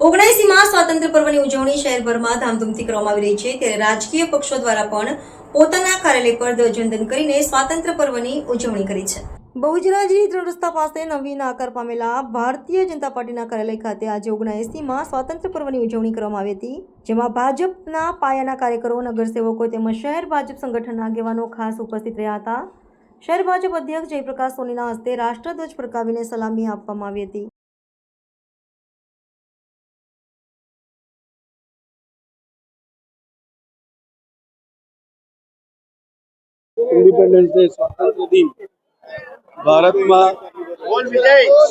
સ્વાતંત્ર્ય પર્વની ઉજવણી શહેરભરમાં ધામધૂમથી કરવામાં આવી રહી છે ત્યારે રાજકીય પક્ષો દ્વારા પણ પોતાના કાર્યાલય પર ધ્વજવંદન કરીને સ્વાતંત્ર્ય પર્વની ઉજવણી કરી છે. બહુજરાજી ત્રણ રસ્તા પાસે નવીન આકાર પામેલા ભારતીય જનતા પાર્ટીના કાર્યાલય ખાતે આજે ઓગણએંસીમાં સ્વાતંત્ર્ય પર્વની ઉજવણી કરવામાં આવી હતી, જેમાં ભાજપના પાયાના કાર્યકરો, નગરસેવકો તેમજ શહેર ભાજપ સંગઠનના આગેવાનો ખાસ ઉપસ્થિત રહ્યા હતા. શહેર ભાજપ અધ્યક્ષ જયપ્રકાશ સોનીના હસ્તે રાષ્ટ્રધ્વજ ફરકાવીને સલામી આપવામાં આવી હતી. ઇન્ડિપેન્ડન્સ ડે સ્વાતંત્ર્ય દિન. ભારતમાં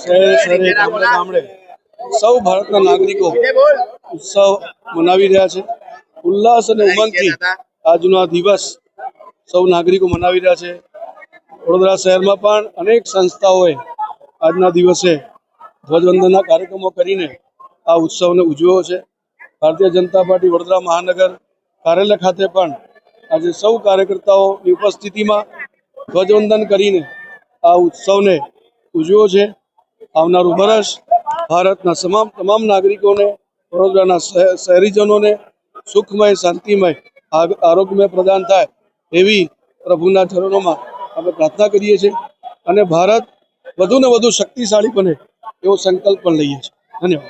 શહેર, શહેરે ગામડે સૌ ભારતના નાગરિકો ઉત્સવ મનાવી રહ્યા છે. ઉલ્લાસ અને ઉમંગથી આજનો આ દિવસ સૌ નાગરિકો મનાવી રહ્યા છે. વડોદરા શહેરમાં પણ અનેક સંસ્થાઓએ આજના દિવસે ધ્વજવંદનના કાર્યક્રમો કરીને આ ઉત્સવને ઉજવ્યો છે. ભારતીય જનતા પાર્ટી વડોદરા મહાનગર કાર્યાલય ખાતે પણ આજે સૌ કાર્યકર્તાઓની ઉપસ્થિતિમાં ધ્વજવંદન કરીને આ ઉત્સવને ઉજવ્યો છે. આવનારું વર્ષ ભારતના તમામ તમામ નાગરિકોને, વડોદરાના શહે- શહેરીજનોને સુખમય, શાંતિમય આરોગ્યમય પ્રદાન થાય એવી પ્રભુના ચરણોમાં અમે પ્રાર્થના કરીએ છીએ અને ભારત વધુને વધુ શક્તિશાળી બને એવો સંકલ્પ પણ લઈએ છીએ. ધન્યવાદ.